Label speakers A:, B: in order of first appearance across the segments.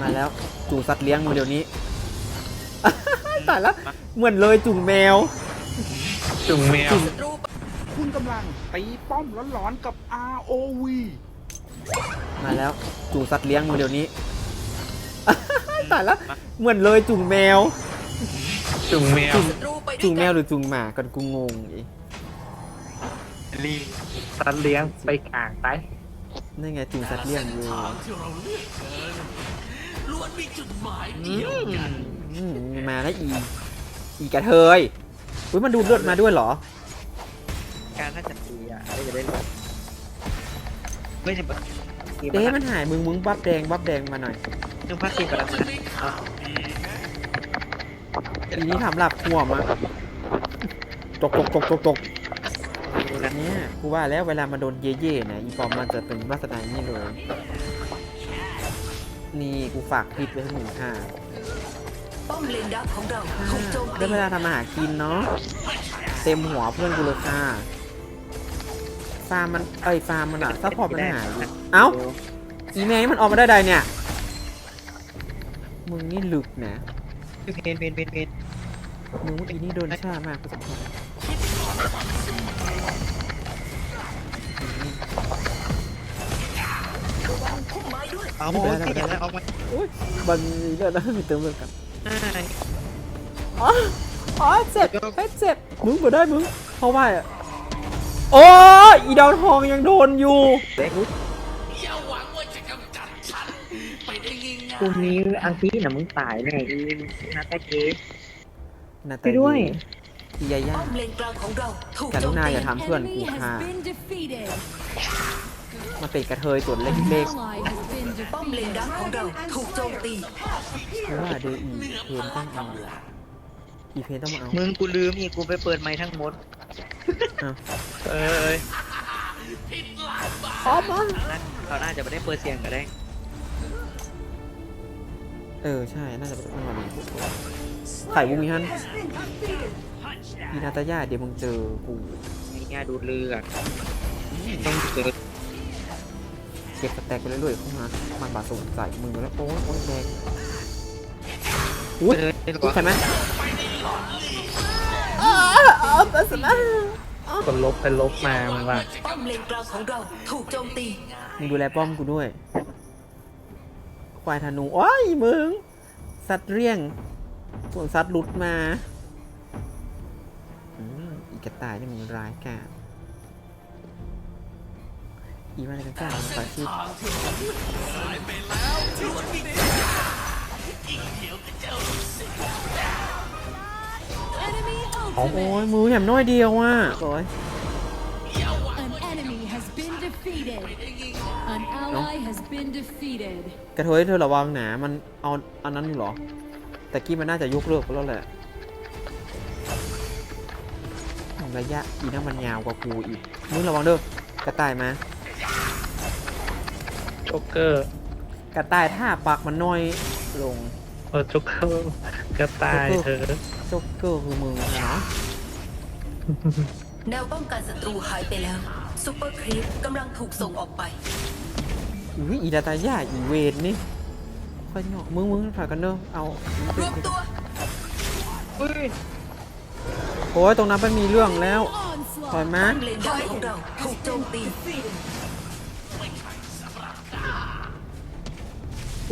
A: มาแล้วจูงสัตว์เลี้ยงมาเดี๋ยวนี้ ตายแล้วเหมือนเลยจุงแมว
B: จุ่มแมว
C: คุณกำลังตีป้อมร้อนๆกับ ROV
A: มาแล้วจูงสัตว์เลี้ยงมาเดี๋ยวนี้ ตายแล้วเหมือนเลยจุงแมว
B: จุ่มแมว
A: จุงแมวหรือจุงหมากันกูงงอีก
B: ลีสัตว์เลี้ยงไปกลางไป
A: นั่นไงจุงสัตว์เลี้ยงอยู่ อืมมาแล้วอีอีกระเทยอุ้ยมันดูดเลือดมาด้วยเหรอ
B: การน่าจะตีอะไม่จะได้รู้ไม่ใช่แบบ
A: เด้มันหายมึงมึงบับแดงบับแดงมาหน่อย
B: นึกภาพทีกำลังมาอะ
A: อีนี้ทำหลับหัวมาตกตกตกตกตก
B: ดูนะ
A: เนี่ยกูว่าแล้วเวลามาโดนเย่ๆเนี่ยอีปอมมันจะเป็นลักษณะนี้เลย นี่กูฝากพิดไว้ให้มึงค่ะ
D: ป้อมเลนดักของเราถูกโจม
A: ได้
D: ตี
A: เวลาทำอาหารกินเนาะเต็มหัวเพื่อนกูเลยค่ะฟาร์มมันเอ้ยฟาร์มมันอะซัพพอร์ตมันหายอยู่เอ้าอีแมงมันออกมาได้ใดเนี่ย มึงนี่ลึกนะ
B: คือเพนเพนเพนเพน
A: มึงเมื่อกี้นี่โดนช่ามากกูสัมผัส
D: ไม้ด้วย
B: เอาโอ้ยเสียแล้วเอามา
A: อุ้ยบันมีเลือดแล้วมีเติมเลือดกัน
B: อ่า
A: อ๋ออ๋อเจ็บเฮ้ยเจ็บมึงบ่ได้มึงเพราะว่าโอ้ยอีดาวทองยังโดนอยู่
B: เล็กกูนี้อังกี้น่ะมึงตายแน่อีนาตาเกส
A: นา
B: ไปด้วย
A: อียาย่า
D: ป้อมเลนกลางของเราถูก
A: ก
D: โจ
A: รุ
D: ม
A: ณา
D: ตี
A: อย่าทำเพื่อนกู
E: Enemy
A: ค่ะ
E: has been defeated.
A: มาเป็นกระเทยตัวเล็ก
E: Ally has been
D: ป้อมเลน
E: defeated.
D: ดักของเราถูกโจมตี
A: ๆเพราะว่าเดยวอีเพนต้องเอาอีเพนต้องมาเอา
B: มึงกูลืมอีกกูไปเปิดไม้ทั้งหมด
A: อ้าว
B: เออเอ้ย
A: พร้อมมั้ง
B: นั่นเขาน่าจะไม่ได้เปิดเสียงก็ได้
A: เออใช่ น่าจะเป็นมันวันนี้ไข่บุ้งมีฮันอีนาตาย่าเดี๋ยวมึงเจอกู
B: ไอ้ง่าดูดเลือดต้องเกิด
A: เก็บสแต็กไปเรื่อยๆเข้ามามันบาดสนใจมือแล้วโอ้ยโอ้ยแดงอุ้ย
B: เลยหร
A: อุ้
B: อย
A: ใช่ไหมปัสนา
B: คนลบไปลบมามึงว่า
D: ป้อมเลนกลางของเราถูกโจมตี
A: มึงดูแลป้อมกูด้วยควายธนูโอ้ยมึง สัตว์เรี่ยง ส่วนสัตว์หลุดมาอืมอีกระต่ายนี่มึงร้ายกาจ อีมันกันกล้ามันปาชีพโอ้ยมือแหมน้อยเดียวอะโอ้ย
E: An enemy has been defeated. An ally has been defeated.
A: กระเทยเธอระวังหนามันเอาอันนั้นอยู่เหรอ แต่กี้มันน่าจะยกเลิกไปแล้วแหละระยะอีนั่นมันยาวกว่ากูอีกมึงระวังเด้อกระต่ายมา
B: โจ๊กเกอร์
A: กระต่ายถ้าปากมันน้อยลง
B: เออโจ๊กเกอร์กระต่ายเธอ
A: โจ๊กเกอร์คือมึงอะเนาะ
D: แนวป้องกันศัตรูหายไปแล้วซูเปอร์ครีปกำลังถูกส่งออกไป
A: อุ้ยอีดาตายาอีเวนนี่ค่อยเนาะมึงมึงถอยกันเด้อเอา
D: รวมตัว
A: โอ้ยตรงนั้นมันมีเรื่องแล้วถอย
E: Onslaught.
A: มา
D: ป้อมเลนดักของเราถูกโจมตี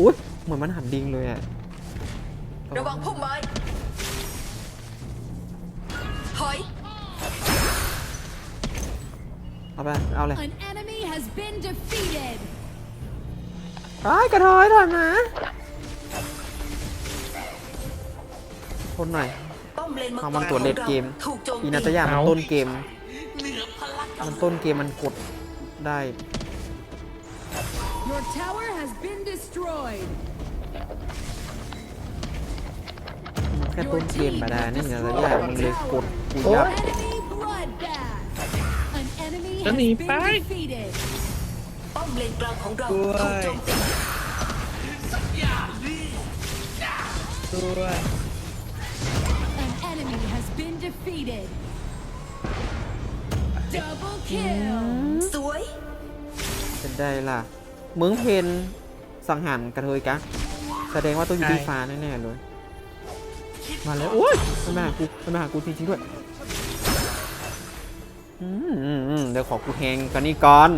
A: อุ้ยเหมือนมันหันดิงเลยอะ
D: ระวังพุ่มไม้ถอย
A: เอาไปเอาเลย
E: An enemy has been defeated.
A: ไอ้ายกระเทยถอยมาทนหน่อย
D: ป้อมเลนมัง
A: เอา
D: ก
A: มัน
D: ร
A: ตรวจเลดเกม
D: ถูกโจม
A: อี
D: ตี
A: นาตายามันต้นเกม มันต้นเกมมันกดได้
E: Your tower has been destroyed.
A: มันแค่ต้นเกมมาได้นี่นาตายามันเลยกดกูยับ
E: Enemy bloodbath. An enemy has
B: Dẫn
E: been
B: đi phải.
E: defeated.
D: ป้อมเลนกลางของเรา
B: ด้วย
D: ถูกโจมตี
B: ด้วย
E: An enemy has been defeated. Double kill.
D: สวย
A: เป็นได้ล่ะ มึงเพนสังหารกระเทยกะแสดงว่าต้องอยู่ที่ฟ้าแน่ๆเลย มาแล้วโอ้ยมันมาหากูมันมาหากูจริงๆด้วยอืมอืมอืมเดี๋ยวขอกูแฮงกันนี่ก่อน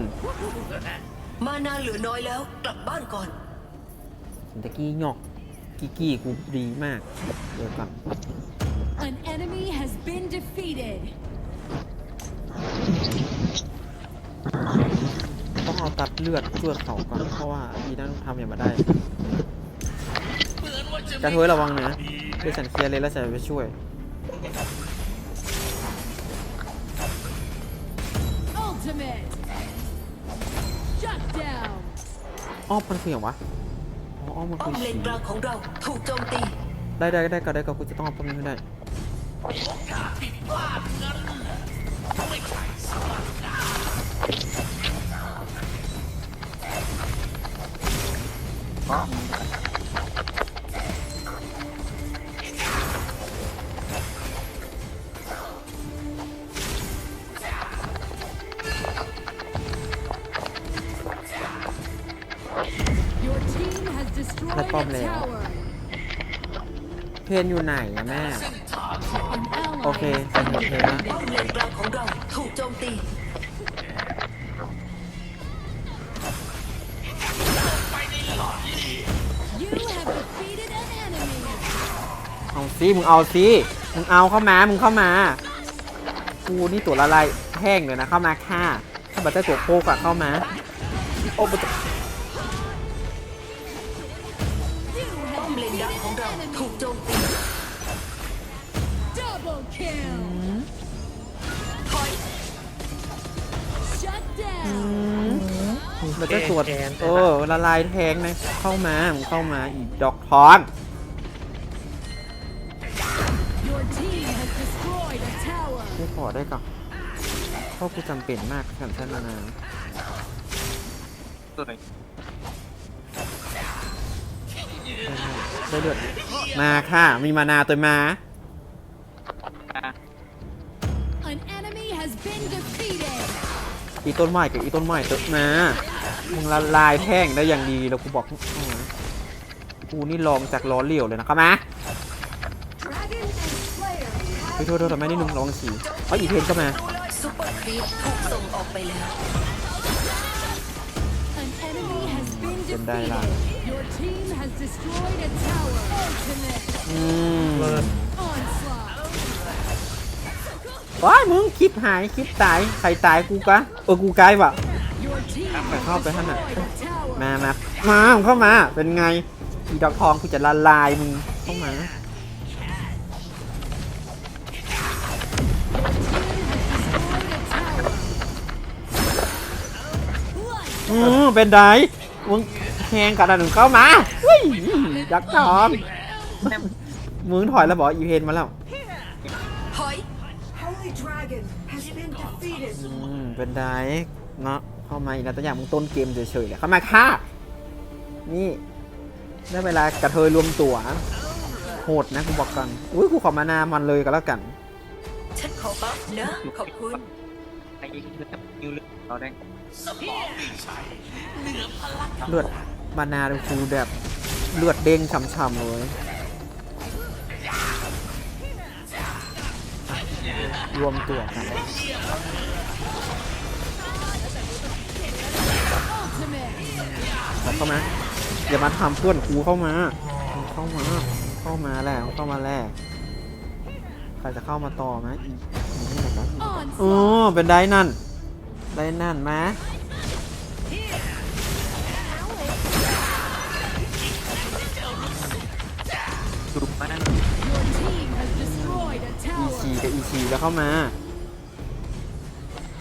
D: มานาเหลือน้อยแล้วกลับบ้านก่อน
A: ตะกี้หยอกกี้กี้กูดีมาก เดี๋ยวก่อน
E: An enemy has been defeated.
A: ต้องเอาตัดเลือดช่วยเขาก่อนเพราะว่าอีนั่นทำอย่างมาได้กระเทยระวังนะเดี๋ยวฉันเคลียร์เลยแล้วฉันจะไปช่วย
E: Ultimate. Shut down.
A: อ้อมมันคืออย่างวะอ๋ออ้อมมัน
D: ป้อ
A: คือ
D: มเล
A: สี
D: นกลางของเราถูกโจมตี
A: ได้ได้ได้ก็ได้ก็กูจะต้องเอาป้อมนี้ให้ได้
E: Your team has destroyed
A: Let
E: a
A: bomb leo.
E: tower.
A: เพนอยู่ไหนอะแม่
E: An ally
A: โอเค
E: has
A: ฉัน
E: been
A: เห็นเพนแล้ว
D: ป้อมเลนกลางของเราถูกโจมตี
A: เอาซิมึงเอาซิมึงเอาเข้ามา มึงเข้ามากูนี่ตัวละลายแห้งเลยนะเข้ามาค่ะถ้าบัตรตัวโคกอะเข้ามาโอ้บัตร
E: You
D: ป้อ
E: have
D: มเลนดัก
E: defeated
D: ของเรา
E: an
D: ถูก
E: enemy.
D: โจมตี
E: Double kill.
D: ถอย
E: Shut down.
A: บัตรตัวเออละลายแทงนะเข้ามามึงเข้ามาอีกดอกทอง ขอได้ก่อนเพราะกูจำเป็นมากกับท่านมานาน
B: ตัวไหน
A: ได้เลือดมาค่ะ มีมานาตัวมา
E: An enemy has been defeated.
A: อีต้นไม้กับอีต้นไม้ตัวมามึงละลายแท่งได้อย่างดีแล้วกูบอกเข้ามากูนี่ลองจากล้อเลี้ยวเลยนะเข้ามา ไปโทษโทษทำไมนิดนึงระวังฉี่เอาอีเพนเข้ามา
D: ซุปเปอร์ครีปถูกส่งออกไปแล้ว
E: An enemy has been
A: Bên đây là-
E: defeated. Your team has destroyed a tower. Ultimate
A: อืม
E: onslaught.
A: ว้ายมึงคลิปหายคลิปตายใครตายกูกะเออกูกายว่ะ
E: Your team has
A: เข้าไปข้างใน
E: destroyed a tower.
A: มามามามึงเข้ามาเป็นไงอีดอกทองกูจะละลายมึงเข้ามา อืมเป็นไดมึงแทงกระดานหนึ่งเข้ามาเฮ้ยดักทองมึงถอยแล้วบอกอีเพนมาแล้ว
D: อื
A: มเป็นไดเนาะเข้ามาอีกแล้วตัวอย่างมึงต้นเกมเฉยๆแหละเข้ามาค่ะนี่ได้เวลากระเทยรวมตัวโหดนะกูบอกกันอุ้ยกูขอมานามันเลยก็แล้วกัน
D: ฉันขอบัฟนะขอบคุณ
B: ไอ้ยิงเลือด ยิงเลือดเราได้
A: เลือดมานาดูกูแบบเลือดเด้งช่ำๆเลยรวมตัวกันเข้ามาอย่ามาทำเพื่อนกูเข้ามา เข้ามา เข้ามาแล้ว เข้ามาแล้ว ใครจะเข้ามาต่อไหมอีอีนี่ไหนครับอ๋อเป็นได้นั่น ได้นั่นมา
B: ดูมัน
E: Your team has destroyed a
A: อี
E: tower.
A: ชีกับอีชีแล้วเข้ามา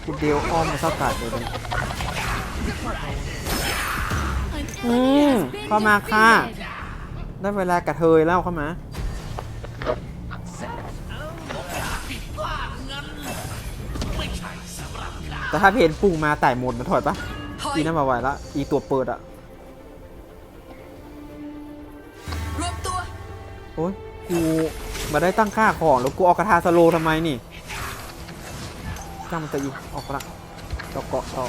A: กูเดียวอ้อมมาสักกัดเลยเนี่ย
E: An
A: Ừ,
E: enemy has been
A: เข้ามาค่ะ
E: defeated.
A: ได้เวลากระเทยแล้วเข้ามา แต่ถ้าเพนปุ่งมาไต่หมดมันถอยปะ
D: ถอย
A: อีนั่นมาไหวละอีตัวเปิดอะ
D: รวมตัว
A: โอ้ยกูมาได้ตั้งค่าของแล้วกูเอากระทาสโลว์ทำไมนี่จ้างมันจะอีกออกละต่อเกาะต่อ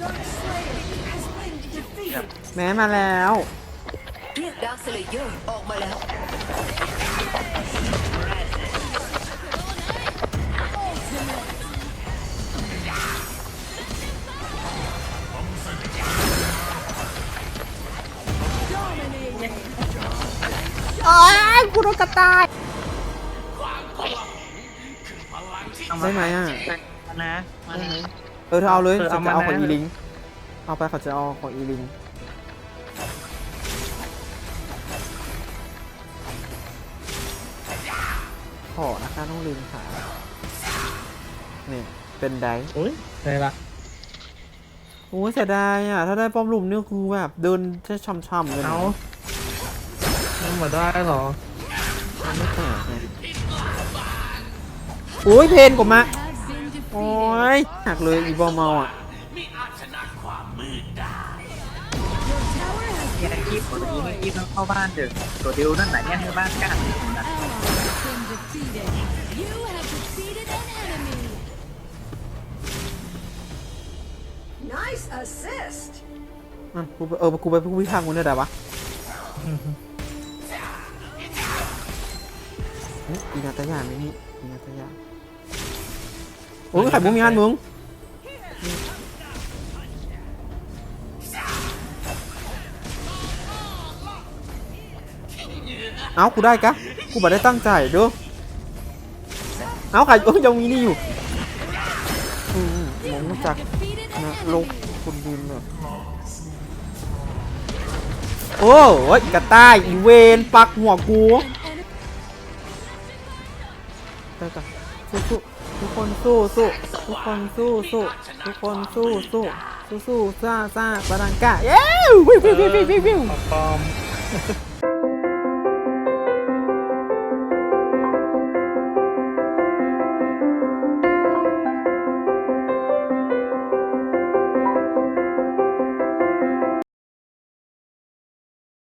E: Dark Slayer has been
A: แม้มาแล้ว
D: เรียกดาร์คสเลเยอร์ออกมาแล้ว
A: อ้ายกูโดนกระต่ายได้ไหมอะ
B: มานะมานะ
A: เออเธอเอาเลย
B: เออ
A: จะ
B: เอามา
A: เอาของ
B: นะ
A: อีลิงเอาไปเขาจะเอาของอีลิงขอนะคะน้องลิงค่ะนี่เป็นได
B: อุ้ยอะไรละ
A: โอ้ยเสียดายอะ ถ้าได้ป้อมหลุมนี่คือแบบเดินแค่ช่ำๆเลยนะ
B: เอา มันมาได้เหรอ
A: มันไม่แตกไงโอ้ยเพนกว่ามา
E: Have been
A: โอ้
E: defeated.
A: ยหักเลยอีบอลเมาอะ
E: Your tower has
B: เนี่ยคลิปตัวนี้คลิปต้องเข้าบ้านเถอะตัวเดียวนั่นไหนะเนี่ยในบ้านกัน
E: ally has been defeated. You have defeated an enemy.
D: Nice assist
A: อะกูไปเออกูไปกูวิพากษ์มึงได้แต่วะ เฮ้ยอีนาตายาไหมนี่อีนาตายาโอ้ยไข่มุ้งมีงานมึงเอากูได้กะกูบ่ได้ตั้งใจเด้อเอาไข่เอ้ยยังมีนี่อยู่อืมมองรู้จัก
E: Defeated an
A: นะ
E: enemy.
A: ลงคุณดินแบบโอ้ยกระต่ายอีเวนปักหัวกู
E: An enemy.
A: ได้กันสู้สู้ทุกคนสู้สู้ทุกคนสู้สู้ทุกคนสู้สู้สู้สู้ซ่าซ่าบารังกาเย้วิววิววิววิววิว
B: ปอม